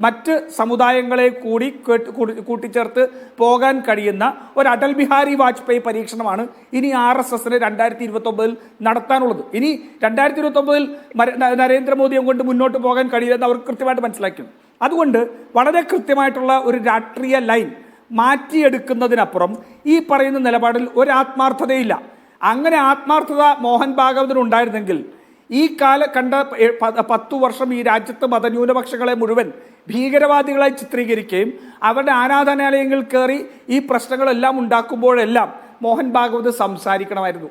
മറ്റ് സമുദായങ്ങളെ കൂടി കൂടി- കൂട്ടിച്ചേർത്ത് പോകാൻ കഴിയുന്ന ഒരു അടൽ ബിഹാരി വാജ്പേയി പരീക്ഷണമാണ് ഇനി ആർ എസ് എസിന് രണ്ടായിരത്തി ഇരുപത്തൊമ്പതിൽ നടത്താനുള്ളത്. ഇനി രണ്ടായിരത്തി ഇരുപത്തൊമ്പതിൽ നരേന്ദ്രമോദിയെ കൊണ്ട് മുന്നോട്ട് പോകാൻ കഴിയില്ലെന്ന് അവർ കൃത്യമായിട്ട് മനസ്സിലാക്കും. അതുകൊണ്ട് വളരെ കൃത്യമായിട്ടുള്ള ഒരു രാഷ്ട്രീയ ലൈൻ മാറ്റിയെടുക്കുന്നതിനപ്പുറം ഈ പറയുന്ന നിലപാടിൽ ഒരു ആത്മാർത്ഥതയില്ല. അങ്ങനെ ആത്മാർത്ഥത മോഹൻ ഭാഗവതിന് ഉണ്ടായിരുന്നെങ്കിൽ ഈ കാല കണ്ട പത്തു വർഷം ഈ രാജ്യത്ത് മതന്യൂനപക്ഷങ്ങളെ മുഴുവൻ ഭീകരവാദികളായി ചിത്രീകരിക്കുകയും അവരുടെ ആരാധനാലയങ്ങളിൽ കയറി ഈ പ്രശ്നങ്ങളെല്ലാം ഉണ്ടാക്കുമ്പോഴെല്ലാം മോഹൻ ഭാഗവത് സംസാരിക്കണമായിരുന്നു.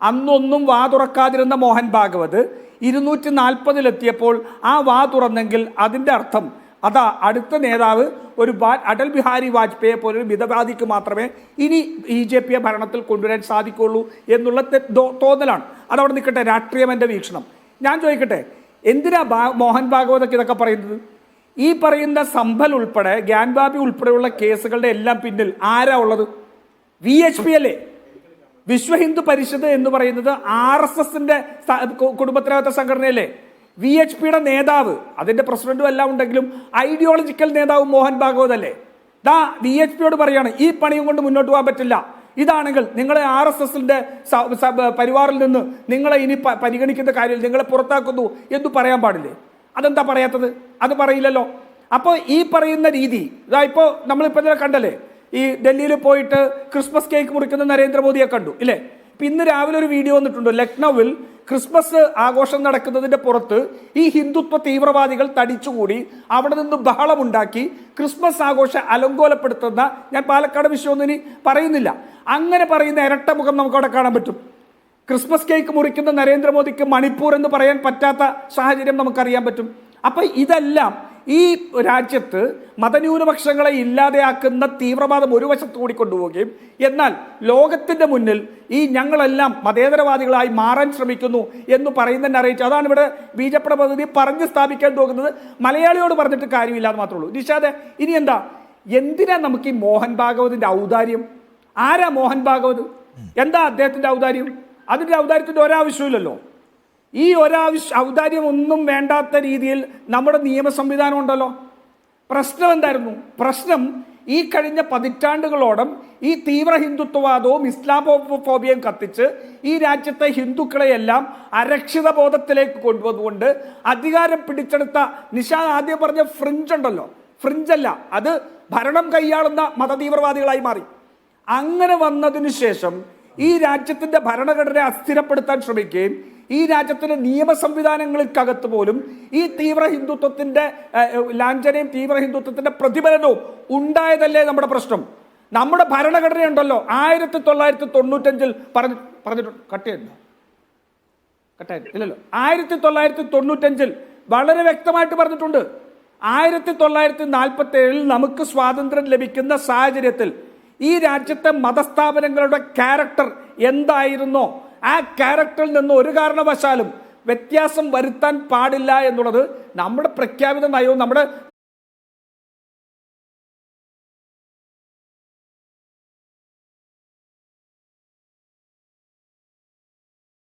അന്നൊന്നും വാ തുറക്കാതിരുന്ന മോഹൻ ഭാഗവത് ഇരുന്നൂറ്റി നാൽപ്പതിലെത്തിയപ്പോൾ ആ വാ തുറന്നെങ്കിൽ അതിന്റെ അർത്ഥം അതാ അടുത്ത നേതാവ് ഒരു ബാ- അടൽ ബിഹാരി വാജ്പേയെ പോലൊരു മിതവാദിക്ക് മാത്രമേ ഇനി ബി ജെ പിയെ ഭരണത്തിൽ കൊണ്ടുവരാൻ സാധിക്കുകയുള്ളൂ എന്നുള്ള തോന്നലാണ്. അതവിടെ നിൽക്കട്ടെ രാഷ്ട്രീയം എന്റെ വീക്ഷണം. ഞാൻ ചോദിക്കട്ടെ എന്തിനാ മോഹൻ ഭാഗവതൊക്കെ ഇതൊക്കെ പറയുന്നത്? ഈ പറയുന്ന സംഭൽ ഉൾപ്പെടെ ഗ്യാൻബാബി ഉൾപ്പെടെയുള്ള കേസുകളുടെ എല്ലാം പിന്നിൽ ആരാ ഉള്ളത്? വി എച്ച് പി അല്ലേ? വിശ്വ ഹിന്ദു പരിഷത്ത് എന്ന് പറയുന്നത് ആർ എസ് എസിന്റെ കുടുംബത്തിനകത്തെ സംഘടനയല്ലേ? വി എച്ച് പിയുടെ നേതാവ് അതിന്റെ പ്രസിഡന്റും എല്ലാം ഉണ്ടെങ്കിലും ഐഡിയോളജിക്കൽ നേതാവ് മോഹൻ ഭാഗവത് അല്ലേ ദാ വി എച്ച് പിയോട് പറയാണ് ഈ പണിയും കൊണ്ട് മുന്നോട്ട് പോകാൻ പറ്റില്ല. ഇതാണെങ്കിൽ നിങ്ങളെ ആർ എസ് എസിന്റെ പരിവാറിൽ നിന്ന് നിങ്ങളെ ഇനി പരിഗണിക്കുന്ന കാര്യം നിങ്ങളെ പുറത്താക്കുന്നു എന്ന് പറയാൻ പാടില്ലേ? അതെന്താ പറയാത്തത്? അത് പറയില്ലല്ലോ. അപ്പോൾ ഈ പറയുന്ന രീതി ഇതാ ഇപ്പോൾ നമ്മളിപ്പോൾ ഇന്നലെ കണ്ടല്ലേ? ഈ ഡൽഹിയിൽ പോയിട്ട് ക്രിസ്മസ് കേക്ക് മുറിക്കുന്ന നരേന്ദ്രമോദിയെ കണ്ടു ഇല്ലേ? ഇന്ന് രാവിലെ ഒരു വീഡിയോ വന്നിട്ടുണ്ട്. ലക്നൌവിൽ ക്രിസ്മസ് ആഘോഷം നടക്കുന്നതിന്റെ പുറത്ത് ഈ ഹിന്ദുത്വ തീവ്രവാദികൾ തടിച്ചുകൂടി അവിടെ നിന്ന് ബഹളമുണ്ടാക്കി ക്രിസ്മസ് ആഘോഷം അലങ്കോലപ്പെടുത്തുന്ന ഞാൻ പാലക്കാട് വിഷയമൊന്നും ഇനി പറയുന്നില്ല. അങ്ങനെ പറയുന്ന ഇരട്ട മുഖം നമുക്ക് അവിടെ കാണാൻ പറ്റും. ക്രിസ്മസ് കേക്ക് മുറിക്കുന്ന നരേന്ദ്രമോദിക്ക് മണിപ്പൂർ എന്ന് പറയാൻ പറ്റാത്ത സാഹചര്യം നമുക്കറിയാൻ പറ്റും. അപ്പോൾ ഇതെല്ലാം ഈ രാജ്യത്ത് മതന്യൂനപക്ഷങ്ങളെ ഇല്ലാതെയാക്കുന്ന തീവ്രവാദം ഒരു വശത്ത് കൂടി കൊണ്ടുപോവുകയും എന്നാൽ ലോകത്തിന്റെ മുന്നിൽ ഈ ഞങ്ങളെല്ലാം മതേതരവാദികളായി മാറാൻ ശ്രമിക്കുന്നു എന്ന് പറയുന്നതിനെ അറിയിച്ചു അതാണ് ഇവിടെ ബി ജെ പിയുടെ പദ്ധതി പറഞ്ഞ് സ്ഥാപിക്കാൻ പോകുന്നത്. മലയാളിയോട് പറഞ്ഞിട്ട് കാര്യമില്ലാതെ മാത്രമേ ഉള്ളൂ. നിഷാദ് ഇനി എന്താ? എന്തിനാ നമുക്ക് ഈ മോഹൻ ഭാഗവതിന്റെ ഔദാര്യം? ആരാ മോഹൻ ഭാഗവത്? എന്താ അദ്ദേഹത്തിന്റെ ഔദാര്യം? അതിന്റെ ഔദാര്യത്തിന്റെ ഒരാവശ്യമില്ലല്ലോ ഈ ഒരാവശ്യ ഔദാര്യം ഒന്നും വേണ്ടാത്ത രീതിയിൽ നമ്മുടെ നിയമ സംവിധാനം ഉണ്ടല്ലോ. പ്രശ്നം എന്തായിരുന്നു? പ്രശ്നം ഈ കഴിഞ്ഞ പതിറ്റാണ്ടുകളോളം ഈ തീവ്ര ഹിന്ദുത്വവാദവും ഇസ്ലാമോഫോബിയയും കത്തിച്ച് ഈ രാജ്യത്തെ ഹിന്ദുക്കളെയെല്ലാം അരക്ഷിത ബോധത്തിലേക്ക് കൊണ്ടുവന്നുകൊണ്ട് അധികാരം പിടിച്ചെടുത്ത നിഷാ ആദ്യം പറഞ്ഞ ഫ്രിഞ്ച് ഉണ്ടല്ലോ. ഫ്രിഞ്ചല്ല അത് ഭരണം കൈയാളുന്ന മതതീവ്രവാദികളായി മാറി. അങ്ങനെ വന്നതിന് ശേഷം ഈ രാജ്യത്തിന്റെ ഭരണഘടനയെ അസ്ഥിരപ്പെടുത്താൻ ശ്രമിക്കുകയും ഈ രാജ്യത്തിന്റെ നിയമ സംവിധാനങ്ങൾക്കകത്ത് പോലും ഈ തീവ്ര ഹിന്ദുത്വത്തിന്റെ ലാഞ്ചനയും തീവ്ര ഹിന്ദുത്വത്തിന്റെ പ്രതിഫലനവും ഉണ്ടായതല്ലേ നമ്മുടെ പ്രശ്നം. നമ്മുടെ ഭരണഘടന ഉണ്ടല്ലോ ആയിരത്തി തൊള്ളായിരത്തി തൊണ്ണൂറ്റഞ്ചിൽ പറഞ്ഞു പറഞ്ഞിട്ടുണ്ട്. കട്ട് ചെയ്യുന്നു കട്ടായി ഇല്ലല്ലോ. ആയിരത്തി തൊള്ളായിരത്തി തൊണ്ണൂറ്റഞ്ചിൽ വളരെ വ്യക്തമായിട്ട് പറഞ്ഞിട്ടുണ്ട്. ആയിരത്തി തൊള്ളായിരത്തി നാൽപ്പത്തി ഏഴിൽ നമുക്ക് സ്വാതന്ത്ര്യം ലഭിക്കുന്ന സാഹചര്യത്തിൽ ഈ രാജ്യത്തെ മതസ്ഥാപനങ്ങളുടെ ക്യാരക്ടർ എന്തായിരുന്നോ? ആ ക്യാരക്ടറിൽ നിന്ന് ഒരു കാരണവശാലും വ്യത്യാസം വരുത്താൻ പാടില്ല എന്നുള്ളത് നമ്മുടെ പ്രഖ്യാപിത നയവും നമ്മുടെ